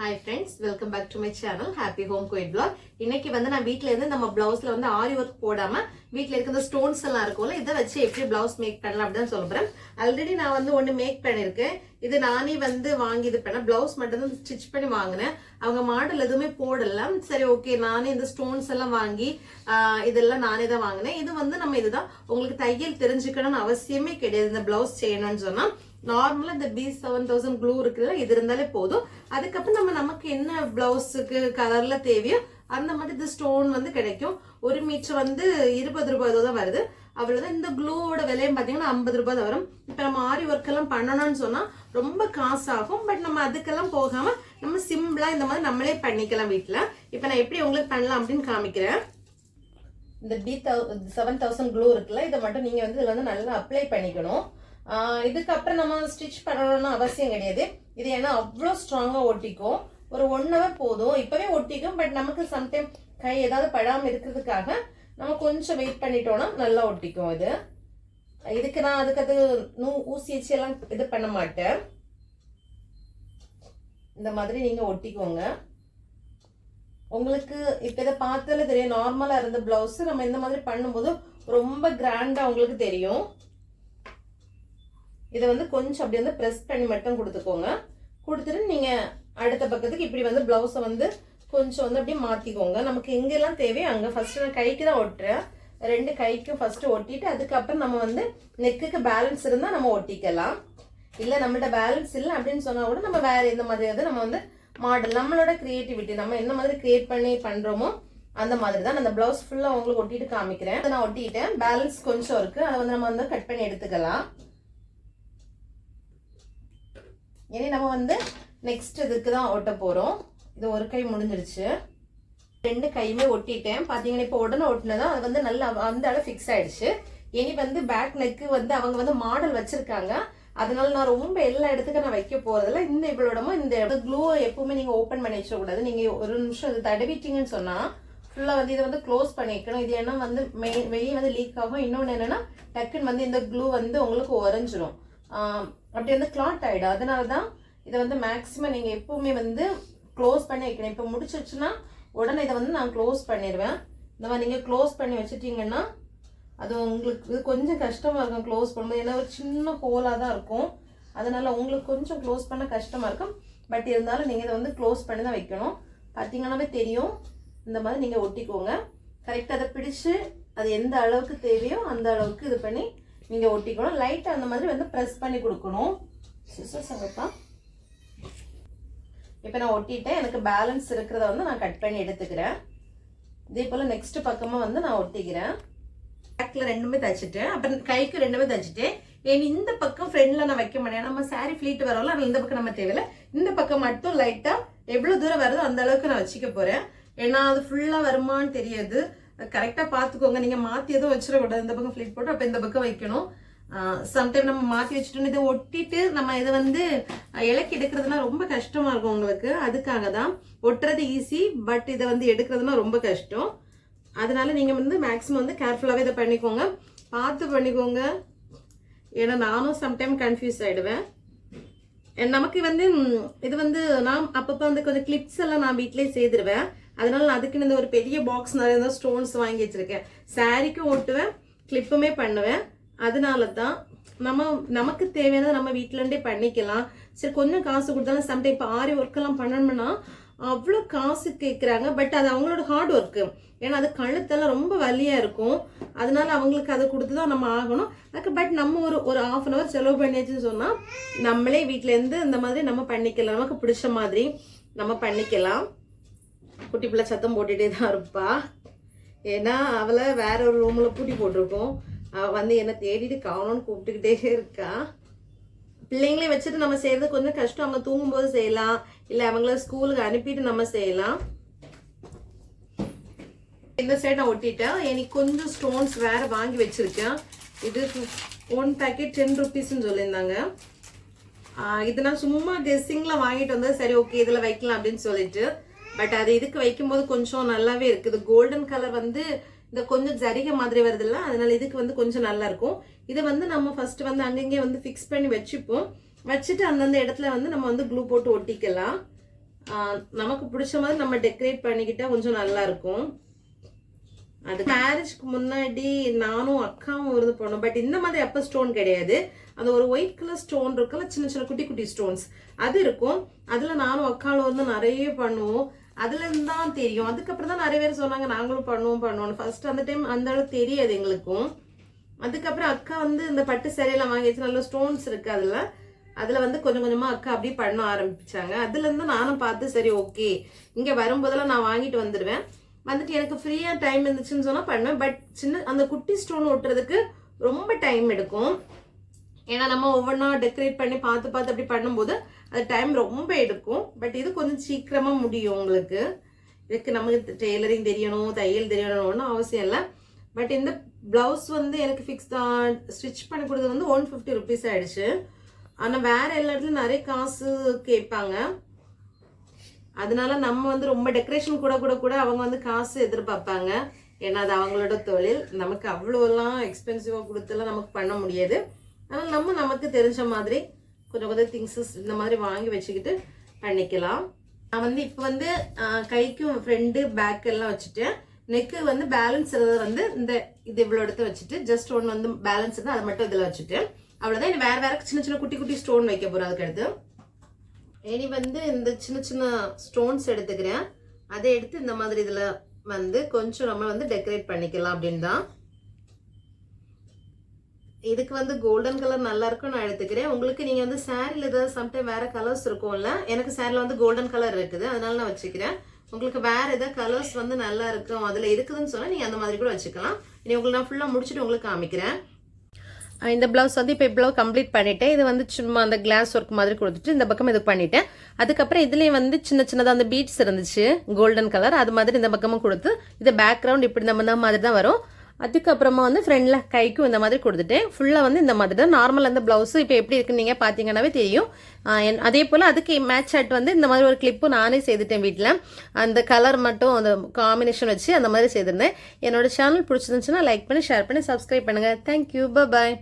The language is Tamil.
Hi friends welcome back to my channel happy home quit block இன்னைக்கு வந்து நான் வீட்ல இருந்து நம்ம பிளவுஸ்ல வந்து ஆரி ஒர்க் போடாம வீட்டில் இருக்கிற ஸ்டோன்ஸ் எல்லாம் இருக்கும்ல இதை வச்சு எப்படி பிளவுஸ் மேக் பண்ணலாம் அப்படின்னு சொல்ல ஆல்ரெடி நான் வந்து ஒன்று மேக் பண்ணியிருக்கேன். இது நானே வந்து வாங்கி இது பண்ண பிளவுஸ் மட்டும் தான் ஸ்டிச் பண்ணி வாங்கினேன். அவங்க மாடல் எதுவுமே போடல. சரி ஓகே நானே இந்த ஸ்டோன்ஸ் எல்லாம் வாங்கி ஆஹ், இதெல்லாம் நானே தான் வாங்கினேன். இது வந்து நம்ம இதுதான் உங்களுக்கு தையல் தெரிஞ்சுக்கணும்னு அவசியமே கிடையாது. இந்த பிளவுஸ் செய்யணும்னு சொன்னால் நார்மலாக இந்த பி செவன் தௌசண்ட் க்ளூ இருக்குதுல இது இருந்தாலே போதும். அதுக்கப்புறம் நம்ம நமக்கு என்ன பிளவுஸுக்கு கலரில் தேவையோ அந்த மாதிரி இந்த ஸ்டோன் வந்து கிடைக்கும். ஒரு மீட்டர் வந்து இருபது ரூபாய் தான் வருது. அவ்வளோதான் இந்த க்ளூவோட விலையும் பார்த்தீங்கன்னா ஐம்பது ரூபாய் தான் வரும். இப்போ நம்ம ஆரி ஒர்க் எல்லாம் பண்ணணும்னு சொன்னால் ரொம்ப காசு ஆகும் பட் நம்ம அதுக்கெல்லாம் போகாமல் நம்ம சிம்பிளாக இந்த மாதிரி நம்மளே பண்ணிக்கலாம் வீட்டில் இப்போ நான் எப்படி உங்களுக்கு பண்ணலாம் அப்படின்னு காமிக்கிறேன். இந்த பி செவன் தௌசண்ட் க்ளூ இருக்குல்ல இதை மட்டும் நீங்கள் வந்து இதில் வந்து நல்லா அப்ளை பண்ணிக்கணும். இதுக்கப்புறம் நம்ம ஸ்டிச் பண்ணணும்னு அவசியம் கிடையாது. இது ஏன்னா அவ்வளோ ஸ்ட்ராங்காக ஒட்டிக்கும். ஒரு ஒன் ஹவர் போதும். இப்போவே ஒட்டிக்கும் பட் நமக்கு சம்டைம் கை ஏதாவது படாமல் இருக்கிறதுக்காக நம்ம கொஞ்சம் வெயிட் பண்ணிட்டோம்னா நல்லா ஒட்டிக்கும் இது இதுக்கு நான் அதுக்கு அது நூ ஊசி வச்சு எல்லாம் இது பண்ண மாட்டேன். இந்த மாதிரி நீங்கள் ஒட்டிக்கோங்க. உங்களுக்கு இப்போ இதை பார்த்தாலே தெரியும். நார்மலாக இருந்த ப்ளவுஸு நம்ம இந்த மாதிரி பண்ணும்போது ரொம்ப கிராண்டாக உங்களுக்கு தெரியும். இதை வந்து கொஞ்சம் அப்படி வந்து ப்ரெஸ் பண்ணி மட்டும் கொடுத்துக்கோங்க. கொடுத்துட்டு நீங்கள் அடுத்த பக்கத்துக்கு இப்படி வந்து ப்ளவுஸை வந்து கொஞ்சம் வந்து அப்படியே மாற்றிக்கோங்க நமக்கு எங்கெல்லாம் தேவையோ அங்கே ஃபஸ்ட்டு நான் கைக்கு தான் ஒட்டுறேன். ரெண்டு கைக்கும் ஃபஸ்ட்டு ஒட்டிட்டு அதுக்கப்புறம் நம்ம வந்து நெக்குக்கு பேலன்ஸ் இருந்தால் நம்ம ஒட்டிக்கலாம். இல்லை நம்மள்ட்ட பேலன்ஸ் இல்லை அப்படின்னு சொன்னால் கூட நம்ம வேறு எந்த மாதிரியாவது நம்ம வந்து மாடல் நம்மளோட க்ரியேட்டிவிட்டி நம்ம என்ன மாதிரி க்ரியேட் பண்ணி பண்ணுறோமோ அந்த மாதிரி தான் அந்த ப்ளவுஸ் ஃபுல்லாக உங்களுக்கு ஒட்டிட்டு காமிக்கிறேன். அதை நான் ஒட்டிட்டேன். பேலன்ஸ் கொஞ்சம் இருக்கு. அதை வந்து நம்ம வந்து கட் பண்ணி எடுத்துக்கலாம். இனி நம்ம வந்து நெக்ஸ்ட் இதுக்கு தான் ஒட்ட போகிறோம் இது ஒரு கை முடிஞ்சிருச்சு. ரெண்டு கையுமே ஒட்டிட்டேன். பார்த்தீங்கன்னா இப்போ உடனே ஒட்டினதா அது வந்து நல்லா அந்த அளவு ஃபிக்ஸ் ஆயிடுச்சு. இனி வந்து பேக் நெக்கு வந்து அவங்க வந்து மாடல் வச்சிருக்காங்க. அதனால நான் ரொம்ப எல்லா இடத்துக்கும் நான் வைக்க போறதில்ல. இந்த இவ்வளோடமோ இந்த க்ளூ எப்பவுமே நீங்க ஓப்பன் பண்ணி வச்சிடக்கூடாது. நீங்க ஒரு நிமிஷம் இது தடவிட்டீங்கன்னு சொன்னா ஃபுல்லா வந்து இதை வந்து க்ளோஸ் பண்ணிக்கணும். இது ஏன்னா வந்து மெயின் வெளியே வந்து லீக் ஆகும். இன்னொன்று என்னன்னா டக்குன்னு வந்து இந்த க்ளூ வந்து உங்களுக்கு உறைஞ்சிரும். அப்படி வந்து கிளாட் ஆகிடும் அதனால தான் இதை வந்து மேக்ஸிமம் நீங்கள் எப்பவுமே வந்து க்ளோஸ் பண்ணி வைக்கணும். இப்போ முடிச்சிருச்சுன்னா உடனே இதை வந்து நான் க்ளோஸ் பண்ணிடுவேன். இந்த மாதிரி நீங்கள் க்ளோஸ் பண்ணி வச்சுட்டீங்கன்னா அது உங்களுக்கு இது கொஞ்சம் கஷ்டமாக இருக்கும் க்ளோஸ் பண்ணும்போது. ஏன்னா ஒரு சின்ன ஹோலாக தான் இருக்கும். அதனால் உங்களுக்கு கொஞ்சம் க்ளோஸ் பண்ண கஷ்டமாக இருக்கும். பட் இருந்தாலும் நீங்கள் இதை வந்து க்ளோஸ் பண்ணி தான் வைக்கணும். பார்த்தீங்கன்னாவே தெரியும். இந்த மாதிரி நீங்கள் ஒட்டிக்கோங்க. கரெக்டாக அதை பிடிச்சு அது எந்த அளவுக்கு தேவையோ அந்த அளவுக்கு இது பண்ணி நீங்கள் ஒட்டிக்கணும். லைட்டாக அந்த மாதிரி வந்து ப்ரெஸ் பண்ணி கொடுக்கணும். சிசர்ஸ் அங்கப்பா இப்போ நான் ஒட்டிட்டேன். எனக்கு பேலன்ஸ் இருக்கிறத வந்து நான் கட் பண்ணி எடுத்துக்கிறேன். இதே போல் நெக்ஸ்ட் பக்கமாக வந்து நான் ஒட்டிக்கிறேன். பேக்கில் ரெண்டுமே தைச்சிட்டேன் அப்புறம் கைக்கு ரெண்டுமே தைச்சிட்டேன் ஏன் இந்த பக்கம் ஃப்ரெண்டில் நான் வைக்க மாட்டேன். நம்ம சாரி ஃப்ளீட் வரோம்ல ஆனால் இந்த பக்கம் நம்ம தேவையில்லை. இந்த பக்கம் மட்டும் லைட்டாக எவ்வளோ தூரம் வருதோ அந்த அளவுக்கு நான் வச்சுக்க போகிறேன் ஏன்னா அது ஃபுல்லாக வருமான்னு தெரியாது. கரெக்டாக பார்த்துக்கோங்க. நீங்கள் மாற்றி எதுவும் வச்சிடக்கூடாது இந்த பக்கம் ஃப்ளிட் போட்டு அப்போ இந்த பக்கம் வைக்கணும். சம்டைம் நம்ம மாற்றி வச்சுட்டு இதை ஒட்டிட்டு நம்ம இதை வந்து இலக்கி எடுக்கிறதுனா ரொம்ப கஷ்டமாக இருக்கும் உங்களுக்கு. அதுக்காக தான் ஒட்டுறது ஈஸி பட் இதை வந்து எடுக்கிறதுனா ரொம்ப கஷ்டம். அதனால நீங்கள் வந்து மேக்ஸிமம் வந்து கேர்ஃபுல்லாகவே இதை பண்ணிக்கோங்க. பார்த்து பண்ணிக்கோங்க. ஏன்னா நானும் சம்டைம் கன்ஃபியூஸ் ஆகிடுவேன் நமக்கு வந்து இது வந்து நான் அப்பப்போ வந்து கொஞ்சம் கிளிப்ஸ் எல்லாம் நான் வீட்டிலே செய்திருவேன். அதனால நான் அதுக்குன்னு இந்த ஒரு பெரிய பாக்ஸ் நிறைய இருந்தால் ஸ்டோன்ஸ் வாங்கி வச்சுருக்கேன். சாரிக்கும் ஒட்டுவேன் கிளிப்புமே பண்ணுவேன். அதனால தான் நம்ம நமக்கு தேவையானதை நம்ம வீட்ல பண்ணிக்கலாம். சரி கொஞ்சம் காசு கொடுத்தாலும் சம்டைம் இப்போ ஆரி ஒர்க்கெல்லாம் பண்ணணும்னா அவ்வளோ காசு கேட்குறாங்க பட் அது அவங்களோட ஹார்ட் ஒர்க்கு ஏன்னா அது கழுத்தெல்லாம் ரொம்ப வலியாக இருக்கும். அதனால அவங்களுக்கு அதை கொடுத்து தான் நம்ம ஆகணும். அதுக்கு பட் நம்ம ஒரு ஒரு ஆஃப் அன் ஹவர் செலவு பண்ணியாச்சுன்னு சொன்னால் நம்மளே வீட்டிலேருந்து இந்த மாதிரி நம்ம பண்ணிக்கலாம். நமக்கு பிடிச்ச மாதிரி நம்ம பண்ணிக்கலாம். குட்டி பிள்ளை சத்தம் போட்டுகிட்டே தான் இருப்பா. ஏன்னா அவளை வேற ஒரு ரூமில் பூட்டி போட்டிருக்கோம். அவள் வந்து என்னை தேடிட்டு காணோன்னு கூப்பிட்டுக்கிட்டே இருக்கா. பிள்ளைங்களே வச்சுட்டு நம்ம செய்கிறது கொஞ்சம் கஷ்டம். அவங்க தூங்கும்போது செய்யலாம். இல்லை அவங்கள ஸ்கூலுக்கு அனுப்பிட்டு நம்ம செய்யலாம். இந்த சைடு நான் ஒட்டிட்டேன். எனக்கு கொஞ்சம் ஸ்டோன்ஸ் வேற வாங்கி வச்சிருக்கேன். இது ஒன் பேக்கெட் டென் ருபீஸ்ன்னு சொல்லியிருந்தாங்க. இது நான் சும்மா கெஸ்ஸிங்கில் வாங்கிட்டு வந்தது. சரி ஓகே இதில் வைக்கலாம் அப்படின்னு சொல்லிட்டு. பட் அது இதுக்கு வைக்கும்போது கொஞ்சம் நல்லாவே இருக்குது. கோல்டன் கலர் வந்து இந்த கொஞ்சம் ஜரிகை மாதிரி வருதுல்ல அதனால இதுக்கு வந்து கொஞ்சம் நல்லா இருக்கும். இதை வந்து நம்ம ஃபர்ஸ்ட் வந்து அங்கங்கே வந்து ஃபிக்ஸ் பண்ணி வச்சுப்போம். வச்சுட்டு அந்தந்த இடத்துல வந்து நம்ம வந்து க்ளூ போட்டு ஒட்டிக்கலாம். நமக்கு பிடிச்ச மாதிரி நம்ம டெக்கரேட் பண்ணிக்கிட்டா கொஞ்சம் நல்லா இருக்கும். அது மேரேஜ்க்கு முன்னாடி நானும் அக்காவும் இருந்து போனோம். பட் இந்த மாதிரி அப்போ ஸ்டோன் கிடையாது. அது ஒரு ஒயிட் கலர் ஸ்டோன் இருக்குல்ல சின்ன சின்ன குட்டி குட்டி ஸ்டோன்ஸ் அது இருக்கும். அதில் நானும் அக்காவும் வந்து நிறைய பண்ணுவோம். அதுலேருந்து தான் தெரியும். அதுக்கப்புறம் தான் நிறைய பேர் சொன்னாங்க நாங்களும் பண்ணுவோம் பண்ணுவோம் ஃபர்ஸ்ட் அந்த டைம் அந்த அளவுக்கு தெரியாது எங்களுக்கும். அதுக்கப்புறம் அக்கா வந்து இந்த பட்டு சேலையெல்லாம் வாங்கி வச்சு நல்ல ஸ்டோன்ஸ் இருக்கு அதுல. அதுல வந்து கொஞ்சம் கொஞ்சமா அக்கா அப்படியே பண்ண ஆரம்பிச்சாங்க. அதுல இருந்து நானும் பார்த்து சரி ஓகே. இங்க வரும்போதெல்லாம் நான் வாங்கிட்டு வந்துடுவேன். வந்துட்டு எனக்கு ஃப்ரீயா டைம் இருந்துச்சுன்னு சொன்னா பண்ணுவேன். பட் சின்ன அந்த குட்டி ஸ்டோன் ஒட்டுறதுக்கு ரொம்ப டைம் எடுக்கும். ஏன்னா நம்ம ஒவ்வொன்றா டெக்கரேட் பண்ணி பார்த்து பார்த்து அப்படி பண்ணும்போது அது டைம் ரொம்ப எடுக்கும். பட் இது கொஞ்சம் சீக்கிரமாக முடியும் உங்களுக்கு. இதுக்கு நமக்கு டெய்லரிங் தெரியணும் தையல் தெரியணும்னு அவசியம் இல்லை. பட் இந்த ப்ளவுஸ் வந்து எனக்கு ஃபிக்ஸ் தான் ஸ்டிச் பண்ணி கொடுத்தது வந்து ஒன் ஃபிஃப்டி ருபீஸ் ஆயிடுச்சு. ஆனால் வேறு எல்லா இடத்துலையும் நிறைய காசு கேட்பாங்க. அதனால நம்ம வந்து ரொம்ப டெக்கரேஷன் கூட கூட கூட அவங்க வந்து காசு எதிர்பார்ப்பாங்க. ஏன்னா அது அவங்களோட தொழில். நமக்கு அவ்வளோலாம் எக்ஸ்பென்சிவாக கொடுத்துலாம் நமக்கு பண்ண முடியாது. அதனால் நம்ம நமக்கு தெரிஞ்ச மாதிரி கொஞ்சம் கொஞ்சம் திங்ஸஸ் இந்த மாதிரி வாங்கி வச்சுக்கிட்டு பண்ணிக்கலாம். நான் வந்து இப்போ வந்து கைக்கும் ஃப்ரெண்டு பேக் எல்லாம் வச்சுட்டேன். நெக்கு வந்து பேலன்ஸ் வந்து இந்த இது இவ்வளோ எடுத்து வச்சுட்டு ஜஸ்ட் ஒன்று வந்து பேலன்ஸ் இருந்தால் அதை மட்டும் இதில் வச்சுட்டு அவ்வளோதான் இனி வேறு வேற சின்ன சின்ன குட்டி குட்டி ஸ்டோன் வைக்க போகிறோம் அதுக்கடுத்து. இனி வந்து இந்த சின்ன சின்ன ஸ்டோன்ஸ் எடுத்துக்கிறேன். அதை எடுத்து இந்த மாதிரி இதில் வந்து கொஞ்சம் நம்ம வந்து டெக்கரேட் பண்ணிக்கலாம் அப்படின்னு தான் இதுக்கு வந்து கோல்டன் கலர் நல்லா இருக்கும் நான் எடுத்துக்கிறேன். உங்களுக்கு நீங்கள் வந்து சாரியில் ஏதாவது சம்டைம் வேற கலர்ஸ் இருக்கும்ல எனக்கு சாரியில் வந்து கோல்டன் கலர் இருக்குது. அதனால நான் வச்சுக்கிறேன். உங்களுக்கு வேற ஏதாவது கலர்ஸ் வந்து நல்லா இருக்கும் அதில் இருக்குதுன்னு சொன்னால் நீங்கள் அந்த மாதிரி கூட வச்சுக்கலாம். இனி உங்களுக்கு நான் ஃபுல்லாக முடிச்சுட்டு உங்களுக்கு காமிக்கிறேன். இந்த ப்ளவுஸ் வந்து இப்போ இவ்வளோ கம்ப்ளீட் பண்ணிவிட்டேன் இது வந்து சும்மா அந்த கிளாஸ் ஒர்க் மாதிரி கொடுத்துட்டு இந்த பக்கம் இது பண்ணிட்டேன். அதுக்கப்புறம் இதுலேயும் வந்து சின்ன சின்னதாக அந்த பீட்ஸ் இருந்துச்சு கோல்டன் கலர் அது மாதிரி இந்த பக்கமும் கொடுத்து இது பேக்ரவுண்ட் இப்படி நம்ம இந்த மாதிரி தான் வரும். அதுக்கப்புறமா வந்து ஃப்ரண்டில் கைக்கும் இந்த மாதிரி கொடுத்துட்டேன் ஃபுல்லாக வந்து இந்த மாதிரி தான். நார்மல் அந்த ப்ளவுஸு இப்போ எப்படி இருக்குன்னு நீங்கள் பார்த்தீங்கன்னாவே தெரியும். என்- அதே போல் அதுக்கு மேட்ச் ஆட் வந்து இந்த மாதிரி ஒரு கிளிப்பு நானே செய்துட்டேன் வீட்டில் அந்த கலர் மட்டும் அந்த காம்பினேஷன் வச்சு அந்த மாதிரி செய்திருந்தேன். என்னோட சேனல் பிடிச்சிருந்துச்சுன்னா லைக் பண்ணி ஷேர் பண்ணி சப்ஸ்கிரைப் பண்ணுங்கள் தேங்க்யூ பாய்